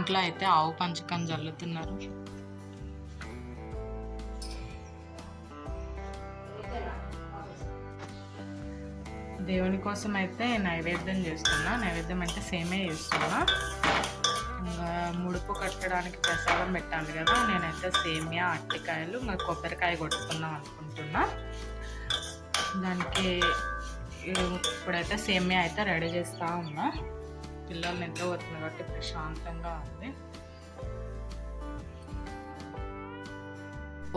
ఇంట్లో అయితే ఆవు పంచకం జల్లుతున్నారు. దేవుని కోసం అయితే నైవేద్యం చేస్తున్నా. నైవేద్యం అయితే సేమే చేస్తున్నా. ఇంకా ముడుపు కట్టడానికి ప్రసాదం పెట్టాను కదా నేనైతే సేమియా అట్టికాయలు ఇంకా కొబ్బరికాయ కొట్టుకుందాం అనుకుంటున్నా. దానికి ఇప్పుడైతే సేమియా అయితే రెడీ చేస్తూ ఉన్నా. పిల్లలు నిద్రపోతున్నారు కాబట్టి ప్రశాంతంగా ఉంది.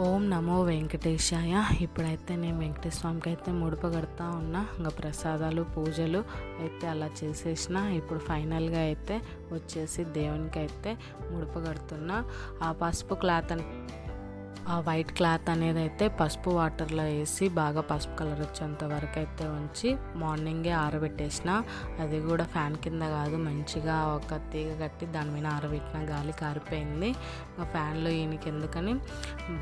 ఓం నమో వెంకటేశాయ. ఇప్పుడైతే నేను వెంకటేశ్వర స్వామికి అయితే ముడుపు కడతా ఉన్నా. ఇంకా ప్రసాదాలు పూజలు అయితే అలా చేసేసిన. ఇప్పుడు ఫైనల్గా అయితే వచ్చేసి దేవునికి అయితే ముడుపు కడుతున్నా. ఆ పసుపు క్లాత్ అని ఆ వైట్ క్లాత్ అనేది అయితే పసుపు వాటర్లో వేసి బాగా పసుపు కలర్ వచ్చేంత వరకు అయితే ఉంచి మార్నింగే ఆరబెట్టేసిన. అది కూడా ఫ్యాన్ కింద కాదు మంచిగా ఒక తీగ కట్టి దాని మీద ఆరబెట్టిన గాలి కారిపోయింది. ఇంకా ఫ్యాన్లో ఈయనకి ఎందుకని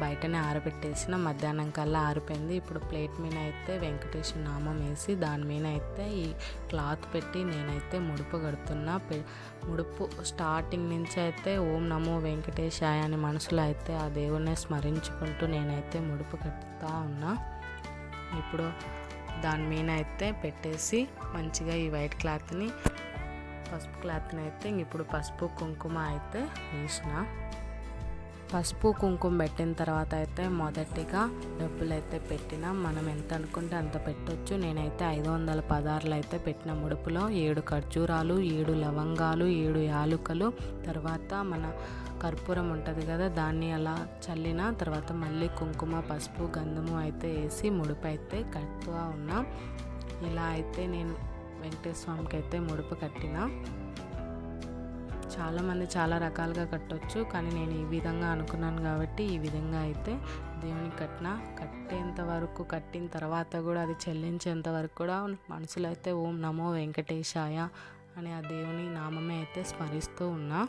బయటనే ఆరబెట్టేసిన మధ్యాహ్నం కల్లా ఆరిపోయింది. ఇప్పుడు ప్లేట్ మీద అయితే వెంకటేశ్వర నామం వేసి దాని మీద అయితే ఈ క్లాత్ పెట్టి నేనైతే ముడుపు కడుతున్నా. ముడుపు స్టార్టింగ్ నుంచి అయితే ఓం నమో వెంకటేశాయ అని మనసులో అయితే ఆ దేవుణ్ణి స్మరించుకుంటూ నేనైతే ముడుపు కట్టుతా ఉన్నా. ఇప్పుడు దాని మీద అయితే పెట్టేసి మంచిగా ఈ వైట్ క్లాత్ని పసుపు క్లాత్ని అయితే ఇప్పుడు పసుపు కుంకుమ అయితే వేసిన. పసుపు కుంకుమ పెట్టిన తర్వాత అయితే మొదటిగా డబ్బులు అయితే పెట్టిన మనం ఎంత అనుకుంటే అంత పెట్టొచ్చు. నేనైతే ఐదు వందల పదార్లు అయితే పెట్టిన. ముడుపులో ఏడు ఖర్జూరాలు ఏడు లవంగాలు ఏడు యాలుకలు. తర్వాత మన కర్పూరం ఉంటుంది కదా దాన్ని అలా చల్లిన తర్వాత మళ్ళీ కుంకుమ పసుపు గంధము అయితే వేసి ముడుపు అయితే కట్టుగా ఉన్నాం. ఇలా అయితే నేను వెంకటేశ్వర స్వామికి అయితే ముడుపు కట్టిన. చాలామంది చాలా రకాలుగా కట్టొచ్చు కానీ నేను ఈ విధంగా అనుకున్నాను కాబట్టి ఈ విధంగా అయితే దేవునికి కట్టిన కట్టేంత వరకు కట్టిన తర్వాత కూడా అది చెల్లించేంత వరకు కూడా మనసులో అయితే ఓం నమో వెంకటేశాయ అనే ఆ దేవుని నామమే అయితే స్మరిస్తూ ఉన్నా.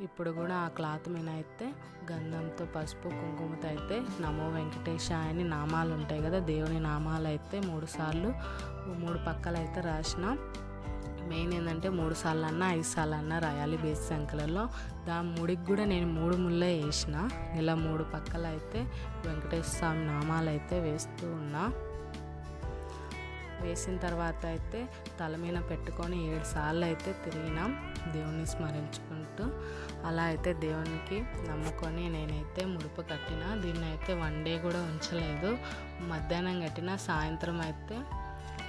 ఇప్పుడు కూడా ఆ క్లాత్ మీద అయితే గంధంతో పసుపు కుంకుమతో అయితే నమో వెంకటేశాయ అని నామాలు ఉంటాయి కదా దేవుని నామాలు అయితే మూడు సార్లు మూడు పక్కలైతే రాసిన మెయిన్ ఏంటంటే మూడు సార్లు అన్నా ఐదు సార్లు అన్నా రాయాలి బేసి సంఖ్యలలో దాని ముడికి కూడా నేను మూడు ముళ్ళే వేసిన. ఇలా మూడు పక్కల అయితే వెంకటేశ్వర స్వామి నామాలు అయితే వేస్తూ ఉన్నా. వేసిన తర్వాత అయితే తల మీద పెట్టుకొని ఏడు సార్లు అయితే తిరిగినాం. దేవుణ్ణి స్మరించుకుంటూ. అలా అయితే దేవునికి నమ్ముకొని నేనైతే ముడుపు కట్టిన. దీన్ని అయితే వన్ డే కూడా ఉంచలేదు. మధ్యాహ్నం కట్టిన సాయంత్రం అయితే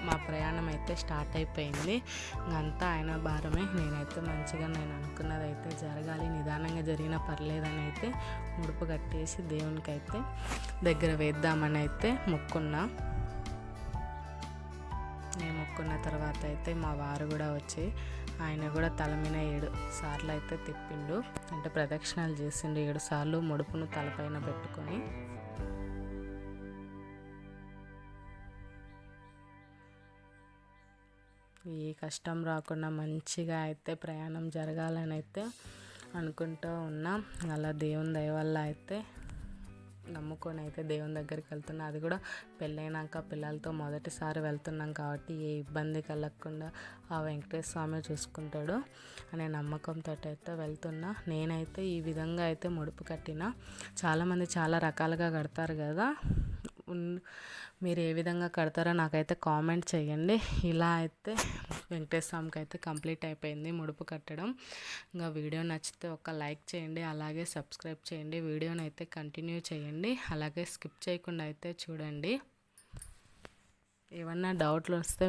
మా ప్రయాణం అయితే స్టార్ట్ అయిపోయింది. ఇంకంతా ఆయన భారమే. నేనైతే మంచిగా నేను అనుకున్నది అయితే జరగాలి. నిదానంగా జరిగినా పర్లేదని అయితే ముడుపు కట్టేసి దేవునికి అయితే దగ్గర వేద్దామని అయితే మొక్కున్నా. నేను మొక్కున్న తర్వాత అయితే మా వారు కూడా వచ్చి ఆయన కూడా తల మీద ఏడు సార్లు అయితే తిప్పిండు. అంటే ప్రదక్షిణాలు చేసిండు. ఏడు సార్లు ముడుపును తలపైన పెట్టుకొని ఏ కష్టం రాకుండా మంచిగా అయితే ప్రయాణం జరగాలని అయితే అనుకుంటూ ఉన్నాం. అలా దేవుని దయ వల్ల అయితే నమ్ముకొని అయితే దేవుని దగ్గరికి వెళ్తున్నా. అది కూడా పెళ్ళైనాక పిల్లలతో మొదటిసారి వెళ్తున్నాం కాబట్టి ఏ ఇబ్బంది కలగకుండా ఆ వెంకటేశ్వర స్వామి చూసుకుంటాడు అనే నమ్మకంతో అయితే వెళ్తున్నా. నేనైతే ఈ విధంగా అయితే ముడుపు కట్టిన. చాలామంది చాలా రకాలుగా కడతారు కదా. మీరు ఏ విధంగా కడతారో నాకైతే కామెంట్ చేయండి. ఇలా అయితే వెంకటేశ్వర స్వామికి అయితే కంప్లీట్ అయిపోయింది ముడుపు కట్టడం. ఇంకా వీడియో నచ్చితే ఒక లైక్ చేయండి అలాగే సబ్స్క్రైబ్ చేయండి. వీడియోని అయితే కంటిన్యూ చేయండి అలాగే స్కిప్ చేయకుండా అయితే చూడండి. ఏమన్నా డౌట్లు వస్తే